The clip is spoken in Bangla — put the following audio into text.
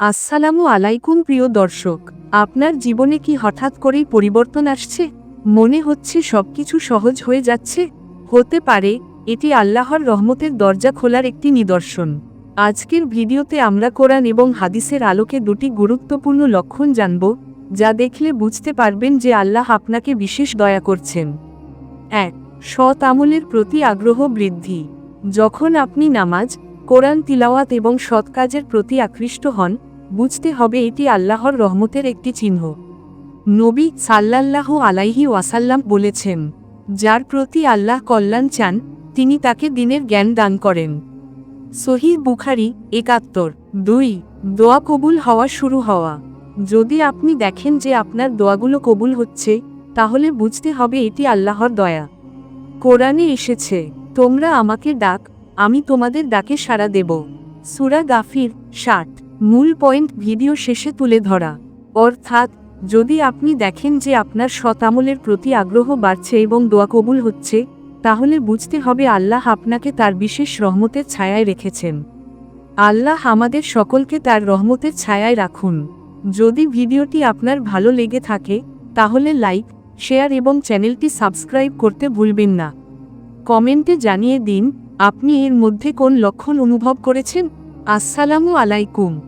আসসালামু আলাইকুম প্রিয় দর্শক, আপনার জীবনে কি হঠাৎ করেই পরিবর্তন আসছে? মনে হচ্ছে সবকিছু সহজ হয়ে যাচ্ছে? হতে পারে, এটি আল্লাহর রহমতের দরজা খোলার একটি নিদর্শন। আজকের ভিডিওতে আমরা কোরআন এবং হাদিসের আলোকে দুটি গুরুত্বপূর্ণ লক্ষণ জানব, যা দেখলে বুঝতে পারবেন যে আল্লাহ আপনাকে বিশেষ দয়া করছেন। এক, সৎ আমলের প্রতি আগ্রহ বৃদ্ধি। যখন আপনি নামাজ, কোরআন তিলাওয়াত এবং সৎ কাজের প্রতি আকৃষ্ট হন বুঝতে হবে এটি আল্লাহর রহমতের একটি চিহ্ন। নবী সাল্লাল্লাহু আলাইহি ওয়াসাল্লাম বলেছেন, যার প্রতি আল্লাহ কল্যাণ চান, তিনি তাকে দিনের জ্ঞান দান করেন। সহি বুখারি একাত্তর, দুই, দোয়া কবুল হওয়া শুরু হওয়া। যদি আপনি দেখেন যে আপনার দোয়াগুলো কবুল হচ্ছে, তাহলে বুঝতে হবে এটি আল্লাহর দয়া। কোরআনে এসেছে, তোমরা আমাকে ডাক, আমি তোমাদের ডাকে সাড়া দেব। সুরা গাফির ষাট। মূল পয়েন্ট ভিডিও শেষে তুলে ধরা। অর্থাৎ, যদি আপনি দেখেন যে আপনার শতামলের প্রতি আগ্রহ বাড়ছে এবং দোয়া কবুল হচ্ছে, তাহলে বুঝতে হবে আল্লাহ আপনাকে তার বিশেষ রহমতের ছায়ায় রেখেছেন। আল্লাহ আমাদের সকলকে তার রহমতের ছায়ায় রাখুন। যদি ভিডিওটি আপনার ভালো লেগে থাকে, তাহলে লাইক, শেয়ার এবং চ্যানেলটি সাবস্ক্রাইব করতে ভুলবেন না। কমেন্টে জানিয়ে দিন, আপনি এর মধ্যে কোন লক্ষণ অনুভব করেছেন? আসসালামু আলাইকুম।